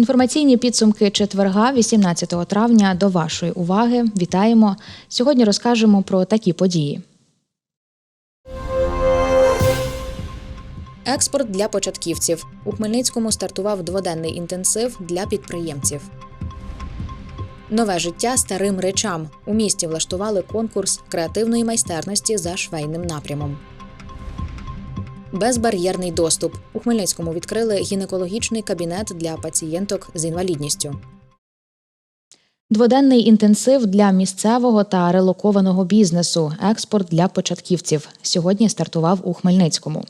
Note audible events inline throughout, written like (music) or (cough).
Інформаційні підсумки четверга, 18 травня, до вашої уваги. Вітаємо! Сьогодні розкажемо про такі події. Експорт для початківців. У Хмельницькому стартував дводенний інтенсив для підприємців. Нове життя старим речам. У місті влаштували конкурс креативної майстерності за швейним напрямом. Безбар'єрний доступ. У Хмельницькому відкрили гінекологічний кабінет для пацієнток з інвалідністю. Дводенний інтенсив для місцевого та релокованого бізнесу. Експорт для початківців. Сьогодні стартував у Хмельницькому.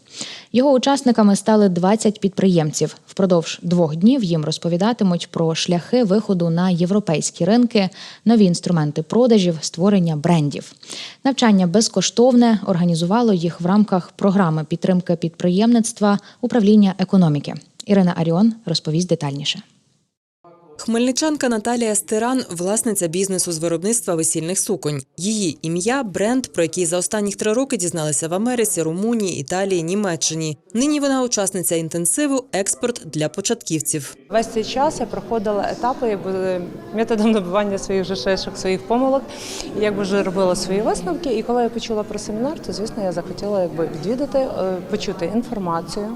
Його учасниками стали 20 підприємців. Впродовж двох днів їм розповідатимуть про шляхи виходу на європейські ринки, нові інструменти продажів, створення брендів. Навчання безкоштовне організувало їх в рамках програми підтримки підприємництва управління економіки. Ірина Аріон розповість детальніше. Хмельничанка Наталія Стиран – власниця бізнесу з виробництва весільних суконь. Її ім'я – бренд, про який за останні три роки дізналися в Америці, Румунії, Італії, Німеччині. Нині вона учасниця інтенсиву «Експорт для початківців». Весь цей час я проходила етапи методом набивання своїх же своїх помилок, якби вже робила свої висновки. І коли я почула про семінар, то звісно я захотіла якби відвідати, е, почути інформацію.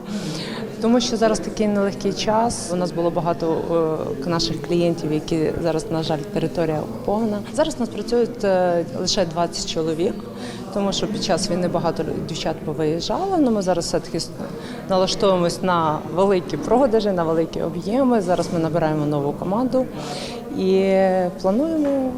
Тому що зараз такий нелегкий час. У нас було багато е, наших клієнтів, які зараз, на жаль, територія окупована. Зараз у нас працюють е, лише 20 чоловік, тому що під час війни багато дівчат повиїжджало. Але ми зараз все таки налаштовуємось на великі продажі, на великі об'єми. Зараз ми набираємо нову команду і плануємо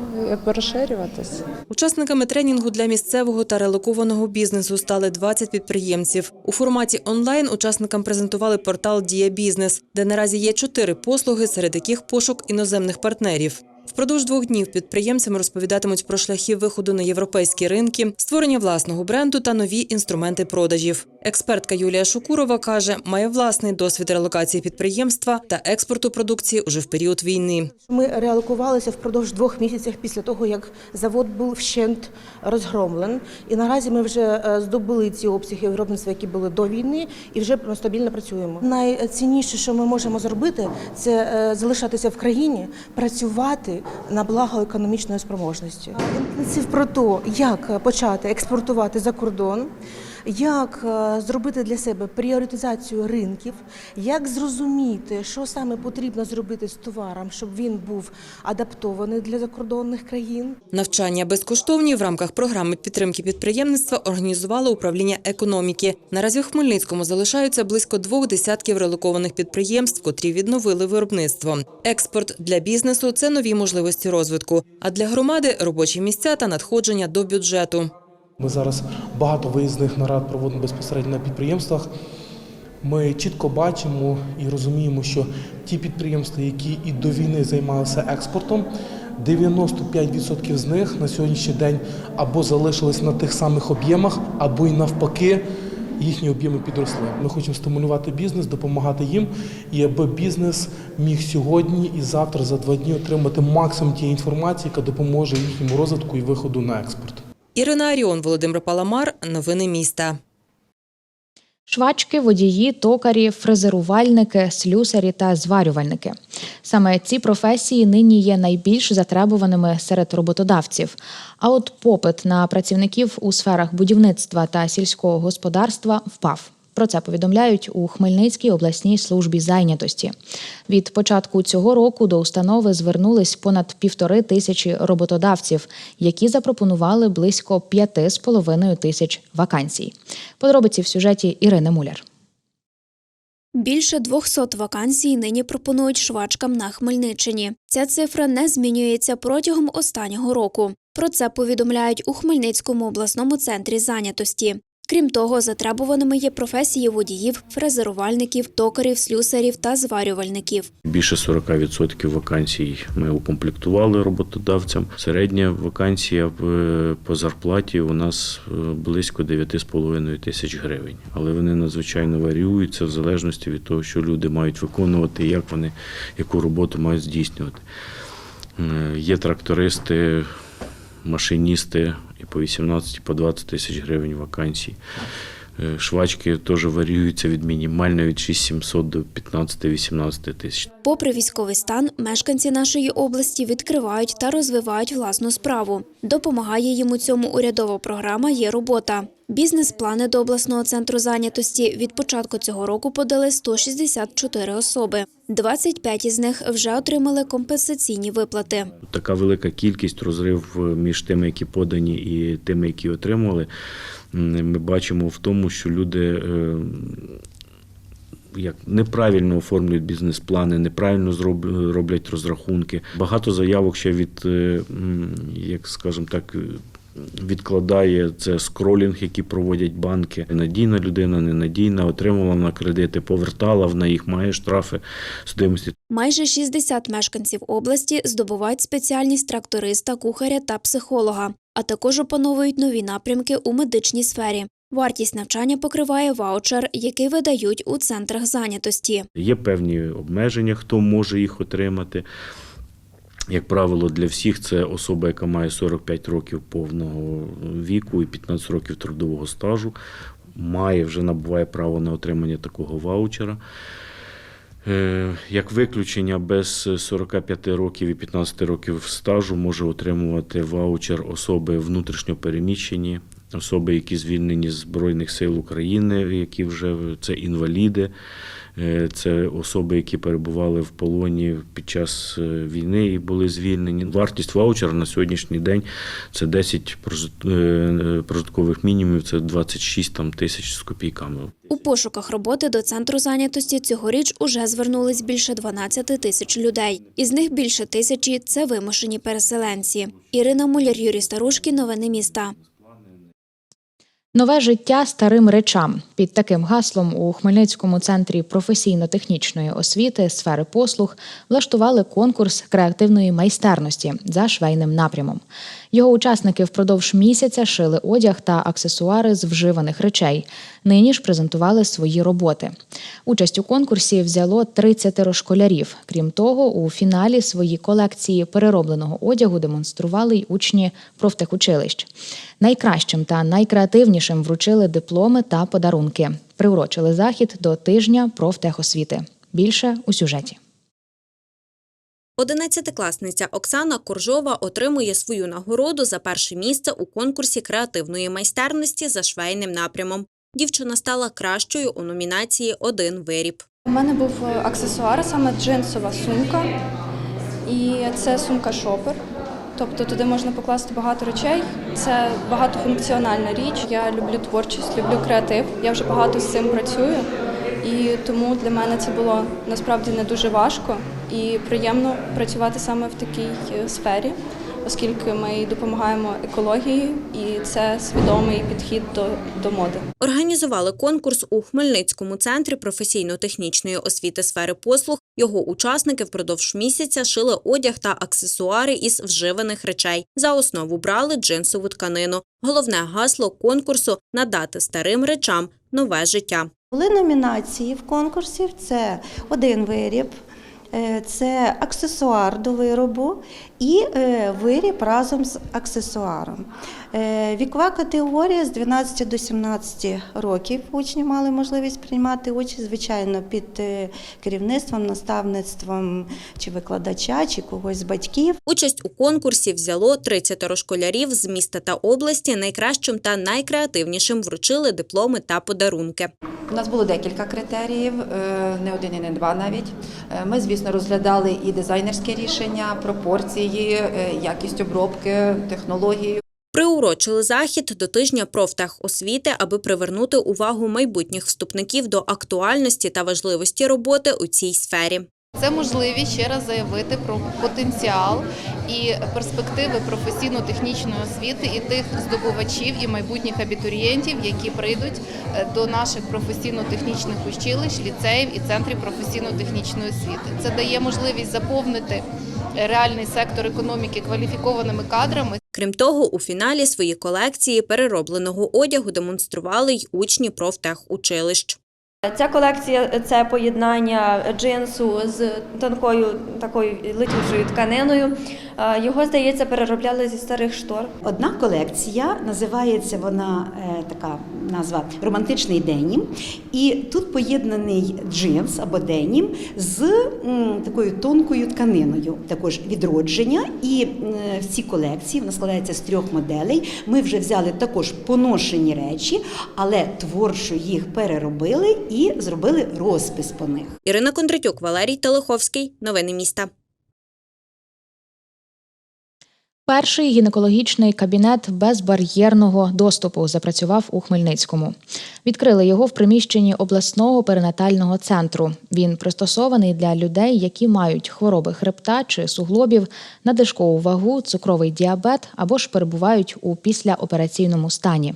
розширюватися. розширюватись. Учасниками тренінгу для місцевого та релокованого бізнесу стали 20 підприємців. У форматі онлайн учасникам презентували портал Дія Бізнес, де наразі є чотири послуги, серед яких пошук іноземних партнерів. Впродовж двох днів підприємцям розповідатимуть про шляхи виходу на європейські ринки, створення власного бренду та нові інструменти продажів. Експертка Юлія Шукурова каже, має власний досвід релокації підприємства та експорту продукції уже в період війни. Ми реалокувалися впродовж двох місяців після того, як завод був вщент розгромлений. І наразі ми вже е, здобули ці обсяги виробництва, які були до війни, і вже стабільно працюємо. Найцінніше, що ми можемо зробити, це е, залишатися в країні, працювати на благо економічної спроможності. Інтенсив про те, як почати експортувати за кордон. Як е, зробити для себе пріоритизацію ринків, як зрозуміти, що саме потрібно зробити з товаром, щоб він був адаптований для закордонних країн? Навчання безкоштовні в рамках програми підтримки підприємництва організувало управління економіки. Наразі в Хмельницькому залишаються близько двох десятків релокованих підприємств, котрі відновили виробництво. Експорт для бізнесу це нові можливості розвитку, а для громади робочі місця та надходження до бюджету. Ми зараз багато виїзних нарад проводимо безпосередньо на підприємствах. Ми чітко бачимо і розуміємо, що ті підприємства, які і до війни займалися експортом, 95% з них на сьогоднішній день або залишились на тих самих об'ємах, або й навпаки їхні об'єми підросли. Ми хочемо стимулювати бізнес, допомагати їм, і аби бізнес міг сьогодні і завтра за два дні отримати максимум тієї інформації, яка допоможе їхньому розвитку і виходу на експорт. Ірина Аріон, Володимир Паламар. Новини міста. Швачки, водії, токарі, фрезерувальники, слюсарі та зварювальники. Саме ці професії нині є найбільш затребуваними серед роботодавців. А от попит на працівників у сферах будівництва та сільського господарства впав. Про це повідомляють у Хмельницькій обласній службі зайнятості. Від початку цього року до установи звернулись понад півтори тисячі роботодавців, які запропонували близько п'яти з половиною тисяч вакансій. Подробиці в сюжеті Ірини Муляр. Більше 200 вакансій нині пропонують швачкам на Хмельниччині. Ця цифра не змінюється протягом останнього року. Про це повідомляють у Хмельницькому обласному центрі зайнятості. Крім того, затребуваними є професії водіїв, фрезерувальників, токарів, слюсарів та зварювальників. Більше 40% вакансій ми укомплектували роботодавцям. Середня вакансія по зарплаті у нас е, близько 9,5 тисяч гривень. Але вони надзвичайно варіюються в залежності від того, що люди мають виконувати, як вони яку роботу мають здійснювати. Е, Є трактористи, машиністи і по 18, по 20 тисяч гривень вакансій. Е, Швачки теж варіюються від мінімальної від 6700 до 15-18 тисяч. Попри військовий стан, мешканці нашої області відкривають та розвивають власну справу. Допомагає їм у цьому урядова програма Є робота. Бізнес-плани до обласного центру зайнятості від початку цього року подали 164 особи. 25 із них вже отримали компенсаційні виплати. Така велика кількість розрив е, між тими, які подані, і тими, які отримали. Ми бачимо в тому, що люди. е, Як неправильно оформлюють бізнес-плани, неправильно роблять розрахунки. Багато заявок ще від, е, як скажімо так, відкладає це скролінг, який проводять банки. Надійна людина, ненадійна, отримувала на кредити, повертала, вона їх має штрафи судимості. Майже 60 мешканців області здобувають спеціальність тракториста, кухаря та психолога, а також опановують нові напрямки у медичній сфері. Вартість навчання покриває ваучер, який видають у центрах зайнятості. Є певні обмеження, хто може їх отримати. Як правило, для всіх це особа, яка має 45 років повного віку і 15 років трудового стажу, має вже набуває право на отримання такого ваучера. Е, Як виключення без 45 років і 15 років стажу може отримувати ваучер особи внутрішньо переміщені, особи, які звільнені з Збройних сил України, які вже це інваліди, це особи, які перебували в полоні під час е, війни і були звільнені. Вартість ваучера на сьогоднішній день це 10 е, прожиткових мінімумів, це 26 там, тисяч з копійками. У пошуках роботи до центру зайнятості цьогоріч уже звернулись більше 12 тисяч людей. Із них більше тисячі це вимушені переселенці. Ірина Муляр, Юрій Старушкін. Новини міста. Нове життя старим речам під таким гаслом у Хмельницькому центрі професійно-технічної освіти сфери послуг влаштували конкурс креативної майстерності за швейним напрямом. Його учасники впродовж місяця шили одяг та аксесуари з вживаних речей. Нині ж презентували свої роботи. Участь у конкурсі взяло 30 школярів. Крім того, у фіналі свої колекції переробленого одягу демонстрували й учні профтехучилищ. Найкращим та найкреативнішим вручили дипломи та подарунки. Приурочили захід до тижня профтехосвіти. Більше у сюжеті. Одинадцятикласниця Оксана Коржова отримує свою нагороду за перше місце у конкурсі креативної майстерності за швейним напрямом. Дівчина стала кращою у номінації Один виріб. У мене був е, аксесуар, саме джинсова сумка, і це сумка шопер. Тобто туди можна покласти багато речей. Це багатофункціональна річ. Я люблю творчість, люблю креатив. Я вже багато з цим працюю, і тому для мене це було насправді не дуже важко і приємно працювати саме в такій е, сфері, оскільки ми допомагаємо екології, і це свідомий підхід до, до моди. Організували конкурс у Хмельницькому центрі професійно-технічної освіти сфери послуг. Його учасники впродовж місяця шили одяг та аксесуари із вживаних речей. За основу брали джинсову тканину. Головне гасло конкурсу надати старим речам нове життя. Були номінації в конкурсі. Це один виріб, це аксесуар до виробу і е, виріб разом з аксесуаром. Е, Вікова категорія з 12 до 17 років учні мали можливість приймати участь, звичайно, під е, керівництвом, наставництвом чи викладача, чи когось з батьків. Участь у конкурсі взяло 30 школярів з міста та області. Найкращим та найкреативнішим вручили дипломи та подарунки. У нас було декілька критеріїв, е, не один і не два навіть. Ми, звісно, розглядали і дизайнерське рішення, пропорції, якість обробки, технології. Приурочили захід до тижня профтехосвіти, аби привернути увагу майбутніх вступників до актуальності та важливості роботи у цій сфері. Це можливість ще раз заявити про потенціал і перспективи професійно-технічної освіти і тих здобувачів і майбутніх абітурієнтів, які прийдуть е, до наших професійно-технічних училищ, ліцеїв і центрів професійно-технічної освіти. Це дає можливість заповнити реальний сектор економіки кваліфікованими кадрами. Крім того, у фіналі свої колекції переробленого одягу демонстрували й учні профтехучилищ. Ця колекція це поєднання джинсу з тонкою такою летючою тканиною. Е, Його, здається, переробляли зі старих штор. Одна колекція називається вона е, така назва романтичний денім. І тут поєднаний джинс або денім з такою тонкою тканиною, також відродження. І в цій колекції вона складається з трьох моделей. Ми вже взяли також поношені речі, але творчо їх переробили і зробили розпис по них. Ірина Кондратюк, Валерій Телеховський. Новини міста. Перший гінекологічний кабінет безбар'єрного доступу запрацював у Хмельницькому. Відкрили його в приміщенні обласного перинатального центру. Він пристосований для людей, які мають хвороби хребта чи суглобів, надлишкову вагу, цукровий діабет або ж перебувають у післяопераційному стані.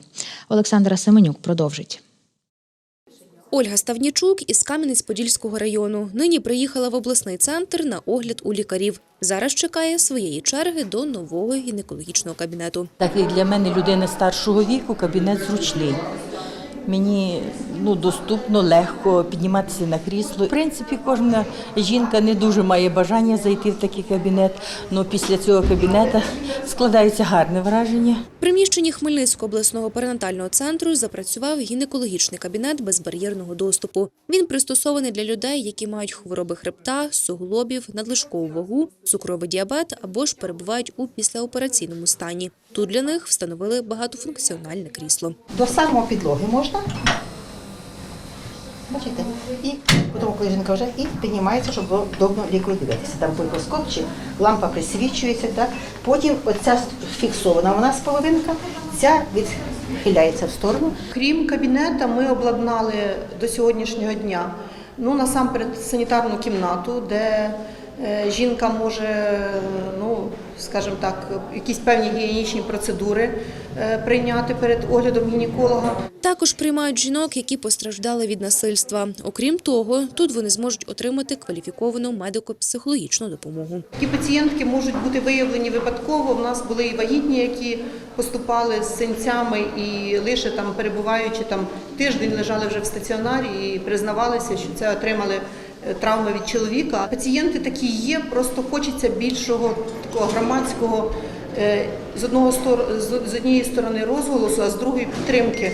Олександра Семенюк продовжить. Ольга Ставнічук із Кам'янець-Подільського району. Нині приїхала в обласний центр на огляд у лікарів. Зараз чекає своєї черги до нового гінекологічного кабінету. Так як для мене людина старшого віку, кабінет зручний. Мені ну, доступно, легко підніматися на крісло. В принципі, кожна жінка не дуже має бажання зайти в такий кабінет, але після цього кабінету складається гарне враження. В приміщенні Хмельницького обласного перинатального центру запрацював гінекологічний кабінет безбар'єрного доступу. Він пристосований для людей, які мають хвороби хребта, суглобів, надлишкову вагу, цукровий діабет або ж перебувають у післяопераційному стані. Тут для них встановили багатофункціональне крісло. До самого підлоги можна. Бачите? І потім, коли жінка вже і піднімається, щоб було вдобно лікарю дивитися. Там пульпоскоп чи лампа присвічується. Так? Потім оця фіксована у нас половинка, ця відхиляється в сторону. Крім кабінета, ми обладнали до сьогоднішнього дня ну насамперед санітарну кімнату, де жінка може, ну скажімо так, якісь певні гігієнічні процедури е, прийняти перед оглядом гінеколога. Також приймають жінок, які постраждали від насильства. Окрім того, тут вони зможуть отримати кваліфіковану медико-психологічну допомогу. Такі пацієнтки можуть бути виявлені випадково. У нас були і вагітні, які поступали з синцями і лише там перебуваючи там тиждень лежали вже в стаціонарі і признавалися, що це отримали е, травми від чоловіка. Пацієнти такі є, просто хочеться більшого такого громадського е, з одного з однієї сторони розголосу, а з другої підтримки,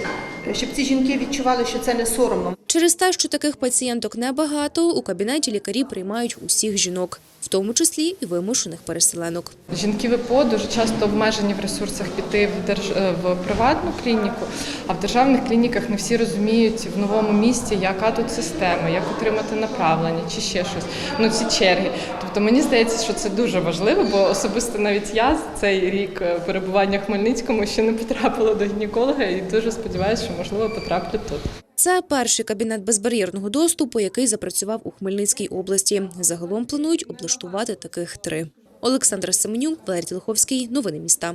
е, щоб ці жінки відчували, що це не соромно. Через те, що таких пацієнток небагато, у кабінеті лікарі приймають усіх жінок, в тому числі і вимушених переселенок. Жінки ВПО дуже часто обмежені в ресурсах піти в держ... е, в приватну клініку, а в державних клініках не всі розуміють в новому місті, яка тут система, як отримати направлення чи ще щось. Ну ці черги. Тобто мені здається, що це дуже важливо, бо особисто навіть я за цей рік е, перебування в Хмельницькому ще не потрапила до гінеколога і дуже сподіваюся, що можливо потраплю тут. Це перший кабінет безбар'єрного доступу, який запрацював у Хмельницькій області. Загалом планують облаштувати таких три. Олександр Семенюк, Валерій Тілховський. Новини міста.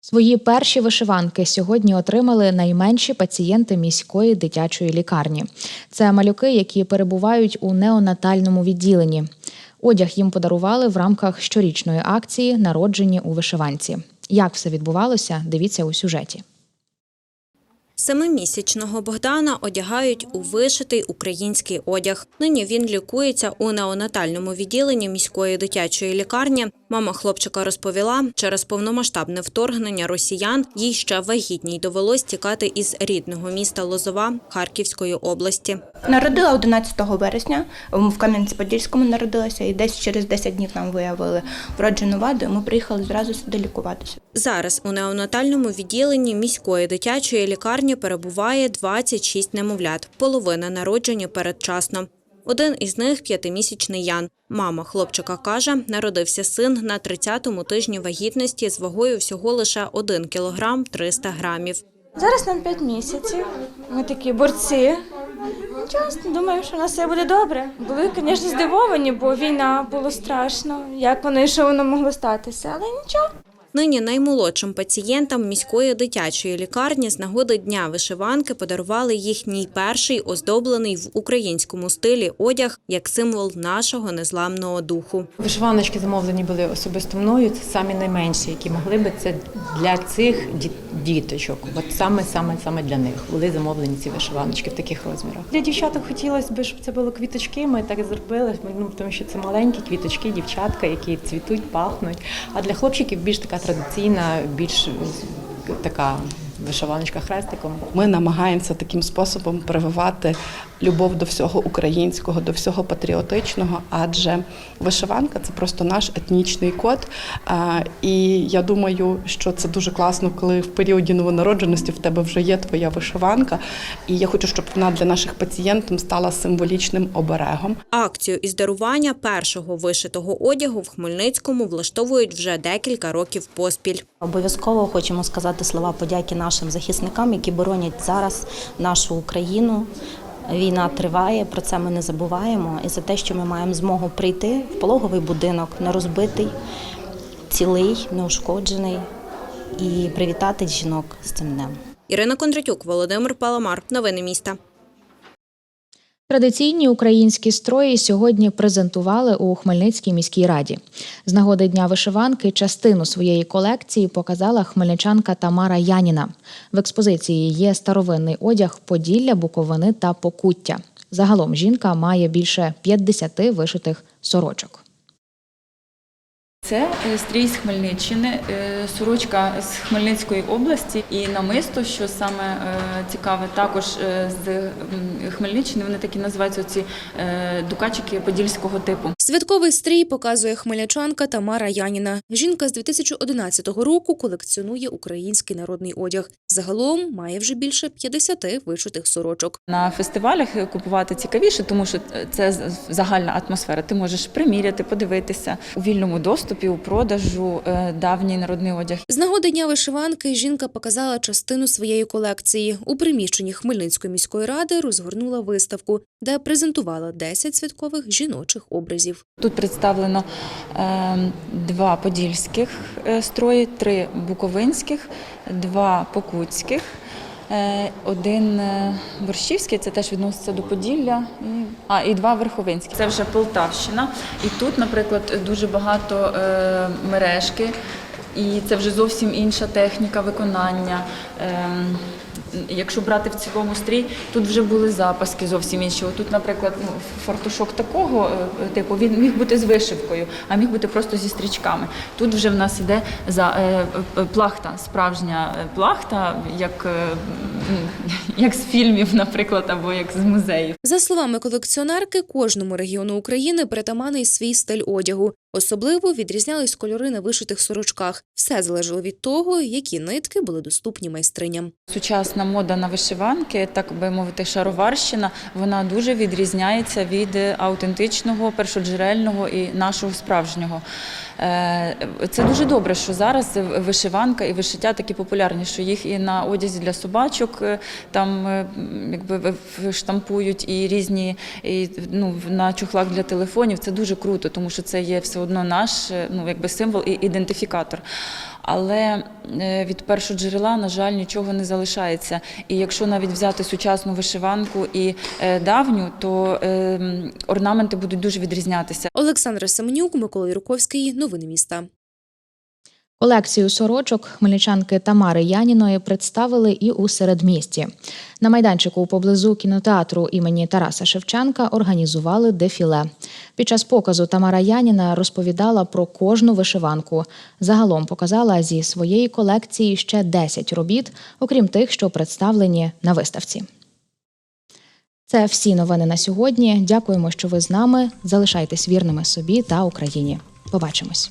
Свої перші вишиванки сьогодні отримали найменші пацієнти міської дитячої лікарні. Це малюки, які перебувають у неонатальному відділенні. Одяг їм подарували в рамках щорічної акції Народжені у вишиванці. Як все відбувалося, дивіться у сюжеті. Семимісячного Богдана одягають у вишитий український одяг. Нині він лікується у неонатальному відділенні міської дитячої лікарні. Мама хлопчика розповіла, через повномасштабне вторгнення росіян їй ще вагітній довелось тікати із рідного міста Лозова Харківської області. Народила 11 вересня, в Кам'янець-Подільському народилася, і десь через 10 днів нам виявили вроджену ваду, і ми приїхали зразу сюди лікуватися. Зараз у неонатальному відділенні міської дитячої лікарні перебуває 26 немовлят. Половина народжені передчасно. Один із них п'ятимісячний Ян. Мама хлопчика каже, народився син на 30-му тижні вагітності з вагою всього лише 1 кілограм 300 грамів. Зараз нам 5 місяців. Ми такі борці, Чесно, думаю, що у нас все буде добре. Були, звісно, здивовані, бо війна було страшно. Як воно і що воно могло статися, але нічого. Нині наймолодшим пацієнтам міської дитячої лікарні з нагоди Дня вишиванки подарували їхній перший оздоблений в українському стилі одяг як символ нашого незламного духу. Вишиваночки замовлені були особисто мною. Це самі найменші, які могли би це для цих діточок. От саме саме саме для них були замовлені ці вишиваночки в таких розмірах. Для дівчаток хотілося б, щоб це були квіточки. Ми так зробили. Ну тому що це маленькі квіточки, дівчатка, які цвітуть, пахнуть. А для хлопчиків більш така традиційна, більш така вишиваночка хрестиком. Ми намагаємося таким способом прививати любов до всього українського, до всього патріотичного, адже вишиванка це просто наш етнічний код. І я думаю, що це дуже класно, коли в періоді новонародженості в тебе вже є твоя вишиванка. І я хочу, щоб вона для наших пацієнтів стала символічним оберегом. Акцію із дарування першого вишитого одягу в Хмельницькому влаштовують вже декілька років поспіль. Обов'язково хочемо сказати слова подяки нашим захисникам, які боронять зараз нашу Україну. Війна триває, про це ми не забуваємо. І за те, що ми маємо змогу прийти в пологовий будинок, не розбитий, цілий, неушкоджений, і привітати жінок з цим днем. Ірина Кондратюк, Володимир Паламар. Новини міста. Традиційні українські строї сьогодні презентували у Хмельницькій міській раді. З нагоди Дня вишиванки частину своєї колекції показала хмельничанка Тамара Яніна. В експозиції є старовинний одяг Поділля, Буковини та Покуття. Загалом жінка має більше 50 вишитих сорочок. Це е, стрій з Хмельниччини, е, сорочка з Хмельницької області і намисто, що саме е, цікаве, також з Хмельниччини. Вони такі називаються ці дукачики подільського типу. Святковий стрій показує хмельничанка Тамара Яніна. Жінка з 2011 року колекціонує український народний одяг. Загалом має вже більше 50 вишитих сорочок. На фестивалях купувати цікавіше, тому що це загальна атмосфера. Ти можеш приміряти, подивитися у вільному доступі, у продажу е, давній народний одяг. З нагоди дня вишиванки жінка показала частину своєї колекції. У приміщенні Хмельницької міської ради розгорнула виставку, де презентувала 10 святкових жіночих образів. Тут представлено е, два подільських е, строї, три буковинських, два покутських, один е, борщівський, це теж відноситься до Поділля, а, і два верховинські. Це вже Полтавщина. І тут, наприклад, дуже багато е, мережки, і це вже зовсім інша техніка виконання. Якщо брати в цілому стрій, тут вже були запаски зовсім інші. Тут, наприклад, ну, фартушок такого е, типу він міг бути з вишивкою, а міг бути просто зі стрічками. Тут вже в нас іде за е, е, плахта, справжня е, плахта, як, е, (laughs) як з фільмів, наприклад, або як з музеїв. За словами колекціонерки, кожному регіону України притаманий свій стиль одягу. Особливо відрізнялись кольори на вишитих сорочках. Все залежало від того, які нитки були доступні майстриням. Сучасна мода на вишиванки, так би мовити, шароварщина, вона дуже відрізняється від аутентичного, першоджерельного і нашого справжнього. Е, Це дуже добре, що зараз вишиванка і вишиття такі популярні, що їх і на одязі для собачок е, там е, якби штампують і різні і, ну, на чохлах для телефонів. Це дуже круто, тому що це є все одно наш е, ну, якби символ і ідентифікатор. Але е, від першого джерела, на жаль, нічого не залишається. І якщо навіть взяти сучасну вишиванку і е, давню, то е, орнаменти будуть дуже відрізнятися. Олександра Семенюк, Микола Юрковський. Новини міста. Колекцію сорочок хмельничанки Тамари Яніної представили і у середмісті. На майданчику поблизу кінотеатру імені Тараса Шевченка організували дефіле. Під час показу Тамара Яніна розповідала про кожну вишиванку. Загалом показала зі своєї колекції ще 10 робіт, окрім тих, що представлені на виставці. Це всі новини на сьогодні. Дякуємо, що ви з нами. Залишайтесь вірними собі та Україні. Побачимось.